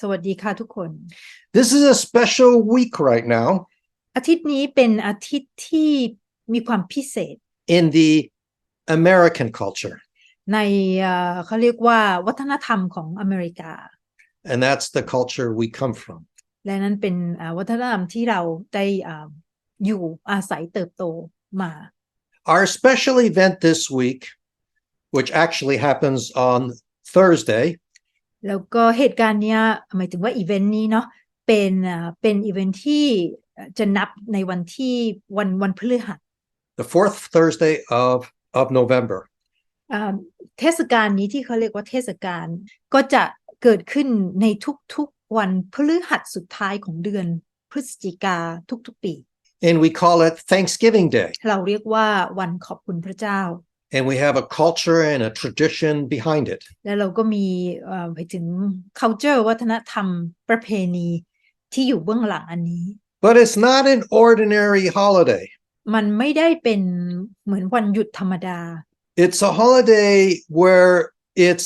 สวัสดีค่ะทุกคน This is a special week right now อาทิตย์นี้เป็นอาทิตย์ที่มีความพิเศษ in the American culture, ในเอ่อเขาเรียกว่าวัฒนธรรมของอเมริกา and that's the culture we come from. และนั้นเป็นเอ่อวัฒนธรรมที่เราได้อ่าอยู่อาศัยเติบโตมา Our special event this week, which actually happens on Thursday, แล้วก็เหตุการณ์เนี้ยหมายถึงว่าอีเวนต์นี้เนาะเป็นอ่าเป็นอีเวนต์ที่จะนับในวันที่วันวันพฤหัส the fourth Thursday of, of November. อ่าเทศกาลนี้ที่เขาเรียกว่าเทศกาลก็จะเกิดขึ้นในทุกๆวันพฤหัสสุดท้ายของเดือนพฤศจิกาทุกๆปี And we call it Thanksgiving Day. เราเรียกว่าวันขอบคุณพระเจ้า And we have a culture and a tradition behind it. แล้วเราก็มีเอ่อไปถึง culture วัฒนธรรมประเพณีที่อยู่เบื้องหลังอันนี้ But it's not an ordinary holiday. มันไม่ได้เป็นเหมือนวันหยุดธรรมดา It's a holiday where it's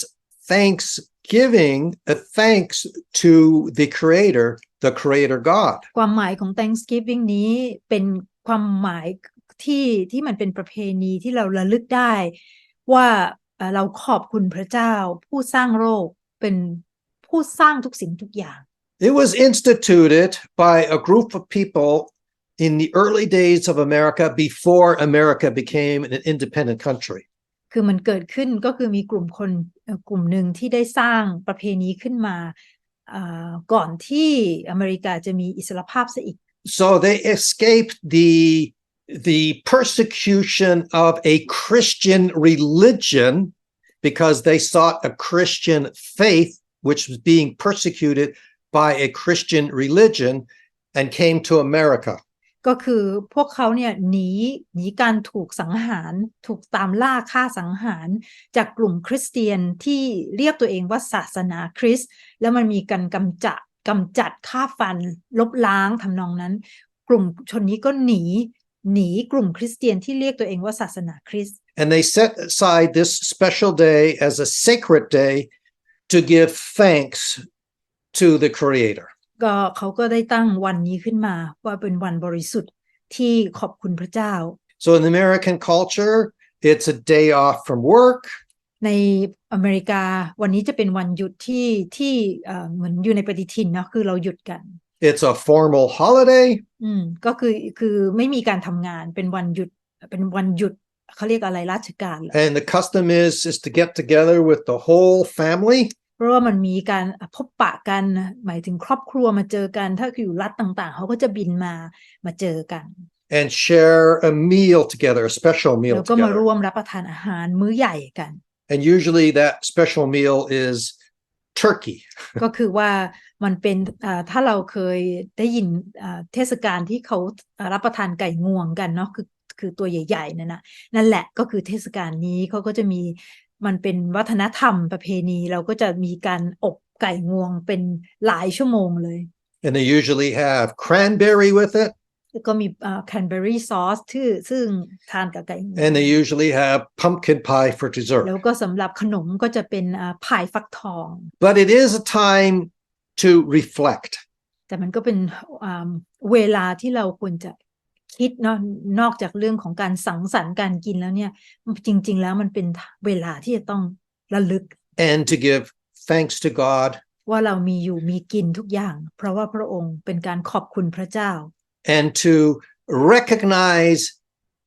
Thanksgiving, a thanks to the Creator, the Creator God. ความหมายของ Thanksgiving นี้เป็นความหมาย ที่ที่มันเป็นประเพณีที่เราระลึกได้ ว่าเอ่อเราขอบคุณพระเจ้า ผู้สร้างโลกเป็นผู้สร้างทุกสิ่งทุกอย่าง It was instituted by a group of people in the early days of America before America became an independent country. คือมันเกิดขึ้นก็คือมีกลุ่มคนเอ่อกลุ่มหนึ่งที่ได้สร้างประเพณีขึ้นมาอ่าก่อนที่อเมริกาจะมีอิสรภาพซะอีก So they escaped the the persecution of a Christian religion because they sought a Christian faith which was being persecuted by a Christian religion and came to America. ก็คือพวกเขาเนี่ยหนีหนีการถูกสังหาร ถูกตามล่าฆ่าสังหาร จากกลุ่มคริสเตียนที่เรียกตัวเองว่าศาสนาคริสต์แล้วมันมีการกำจัดกำจัดฆ่าฟัน ลบล้างทำนองนั้น กลุ่มชนนี้ก็หนี หนีกลุ่มคริสเตียนที่เรียกตัวเองว่าศาสนาคริสต์ And they set aside this special day as a sacred day to give thanks to the Creator. ก็เขาก็ได้ตั้งวันนี้ขึ้นมาว่าเป็นวันบริสุทธิ์ที่ขอบคุณพระเจ้า So in American culture, it's a day off from work. ในอเมริกาวันนี้จะเป็นวันหยุดที่ที่เอ่อเหมือนอยู่ในปฏิทินเนาะคือเราหยุดกัน It's a formal holiday. อืมก็คือคือไม่มีการทำงานเป็นวันหยุดเป็นวันหยุดเขาเรียกอะไรราชการเหรอ And the custom is is to get together with the whole family เพราะว่ามันมีการพบปะกัน หมายถึงครอบครัวมาเจอกัน ถ้าอยู่รัฐต่างๆ เขาก็จะบินมามาเจอกัน and share a meal together, a special meal แล้วก็มา together. ร่วมรับประทานอาหารมื้อใหญ่กัน And usually that special meal is turkey. ก็คือว่า มันเป็นอ่าถ้าเราเคยได้ยินอ่าเทศกาลที่เขาอ่ารับประทานไก่งวงกันเนาะคือคือตัวใหญ่ๆนั่นนะนั่นแหละก็คือเทศกาลนี้เขาก็จะมีมันเป็นวัฒนธรรมประเพณีเราก็จะมีการอบไก่งวงเป็นหลายชั่วโมงเลย And they usually have cranberry with it. แล้วก็มีอ่าแคนเบอรี่ซอสที่ซึ่งทานกับไก่งวง And they usually have pumpkin pie for dessert. แล้วก็สำหรับขนมก็จะเป็นอ่าพายฟักทอง But it is a time to reflect. แต่มันก็เป็นอ่าเวลาที่เราควรจะคิดเนาะนอกจากเรื่องของการสังสรรค์การกินแล้วเนี่ย จริง ๆ แล้วมันเป็นเวลาที่จะต้องระลึก and to give thanks to God ว่าเรามีอยู่มีกินทุกอย่าง เพราะว่าพระองค์เป็นการขอบคุณพระเจ้า and to recognize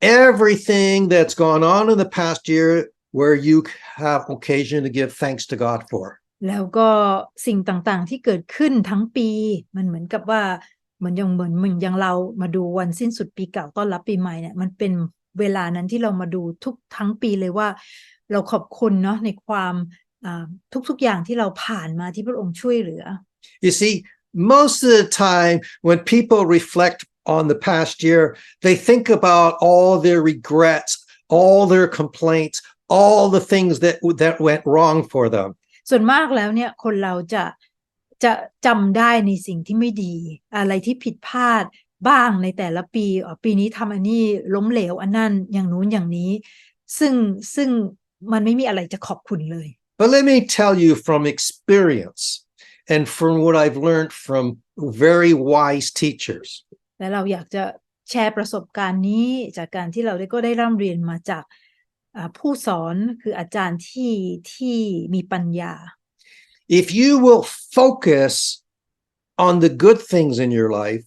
everything that's gone on in the past year where you have occasion to give thanks to God for. แล้วก็สิ่งต่างๆที่เกิดขึ้นทั้งปี มันเหมือนกับว่าเหมือนอย่างเหมือนเหมือนอย่างเรามาดูวันสิ้นสุดปีเก่าต้อนรับปีใหม่เนี่ยมันเป็นเวลานั้นที่เรามาดูทุกทั้งปีเลยว่า เราขอบคุณเนาะในความทุกๆอย่างที่เราผ่านมาที่พระองค์ช่วยเหลือ You see, most of the time when people reflect on the past year, they think about all their regrets, all their complaints, all the things that that went wrong for them. ส่วนมากแล้วเนี่ยคนเราจะจะจำได้ในสิ่งที่ไม่ดี อะไรที่ผิดพลาดบ้างในแต่ละปีอ๋อปีนี้ทำอันนี้ล้มเหลวอันนั้นอย่างนู้นอย่างนี้ ซึ่งซึ่งมันไม่มีอะไรจะขอบคุณเลย But let me tell you from experience and from what I've learned from very wise teachers. และเราอยากจะแชร์ประสบการณ์นี้จากการที่เราได้ก็ได้ร่ำเรียนมาจากอ่า ผู้สอนคืออาจารย์ที่ที่มีปัญญา If you will focus on the good things in your life,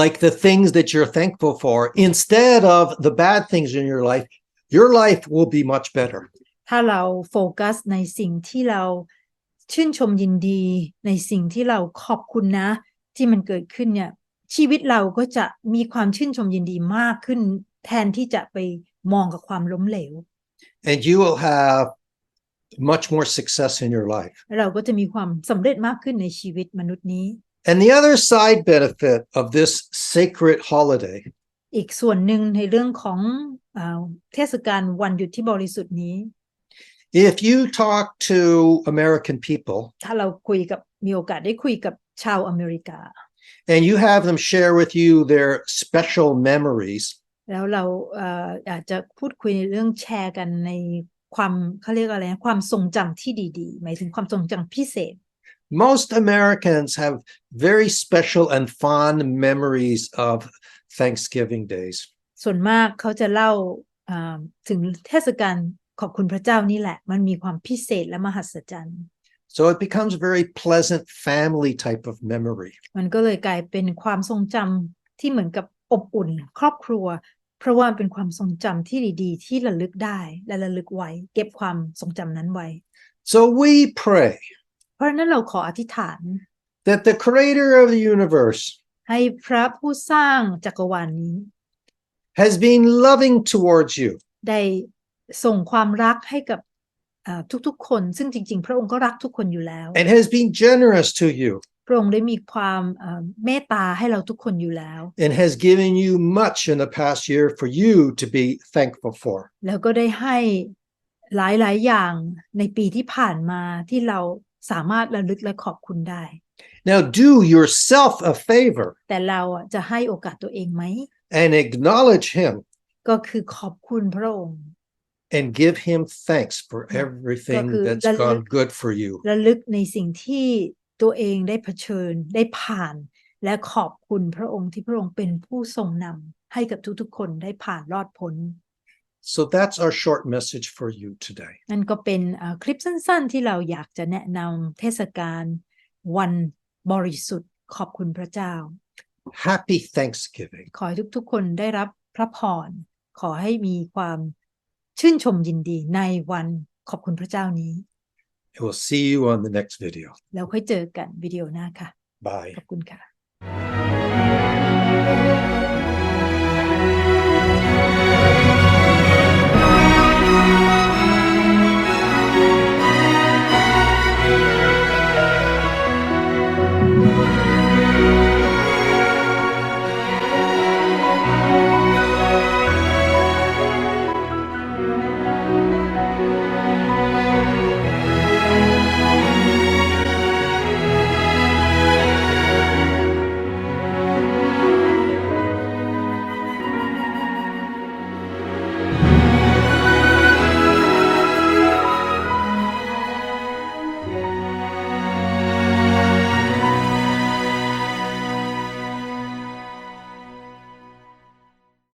like the things that you're thankful for, instead of the bad things in your life, your life will be much better. ถ้าเราโฟกัสในสิ่งที่เราชื่นชมยินดีในสิ่งที่เราขอบคุณนะ ที่มันเกิดขึ้นเนี่ยชีวิตเราก็จะมีความชื่นชมยินดีมากขึ้น แทนที่จะไปมองกับความล้มเหลว and you will have much more success in your life. และเราก็จะมีความสำเร็จมากขึ้นในชีวิตมนุษย์นี้ And the other side benefit of this sacred holiday อีกส่วนหนึ่งในเรื่องของอาเทศกาลวันหยุดที่บริสุทธิ์นี้ if you talk to American people ถ้าเราคุยกับมีโอกาสได้คุยกับชาวอเมริกา and you have them share with you their special memories, แล้วเราเอ่ออาจจะพูดคุยในเรื่องแชร์กันในความเขาเรียกอะไรนะความทรงจำที่ดีๆ หมายถึงความทรงจำพิเศษ most Americans have very special and fond memories of Thanksgiving days. ส่วนมากเขาจะเล่าอ่าถึงเทศกาลขอบคุณพระเจ้านี่แหละ มันมีความพิเศษและมหัศจรรย์ So it becomes a very pleasant family type of memory. มันก็เลยกลายเป็นความทรงจำที่เหมือนกับอบอุ่นครอบครัว เพราะว่ามันเป็นความทรงจำที่ดีๆ ที่ระลึกได้และระลึกไว้ เก็บความทรงจำนั้นไว้ So we pray เพราะฉะนั้นเราขออธิษฐาน that the creator of the universe ให้พระผู้สร้างจักรวาลนี้ has been loving towards you ได้ส่งความรักให้กับเอ่อทุกๆคน ซึ่งจริง ๆ พระองค์ก็รักทุกคนอยู่แล้ว and has been generous to you พ ระองค์ได้มีความเอ่อเมตตาให้เราทุกคนอยู่แล้ว and has given you much in the past year for you to be thankful for. แล้วก็ได้ให้หลายๆอย่างในปีที่ผ่านมาที่เราสามารถระลึกและขอบคุณได้ Now do yourself a favor แต่เราอะจะให้โอกาสตัวเองไหม and acknowledge him ก็คือขอบคุณพระองค์ and give him thanks for Yeah. everything ก็คือ that's ระลึก gone good for you. ระลึกในสิ่งที่ ตัวเองได้เผชิญได้ผ่าน และขอบคุณพระองค์ที่พระองค์เป็นผู้ทรงนำให้กับทุกๆคนได้ผ่านรอดพ้น So that's our short message for you today. นั่นก็เป็นเอ่อคลิปสั้นๆ ที่เราอยากจะแนะนำเทศกาลวันบริสุทธิ์ขอบคุณพระเจ้า Happy Thanksgiving. ขอให้ทุกๆ คนได้รับพระพร ขอให้มีความชื่นชมยินดีในวันขอบคุณพระเจ้านี้ and we'll see you on the next video แล้วค่อยเจอกันวิดีโอหน้าค่ะ bye ขอบคุณค่ะ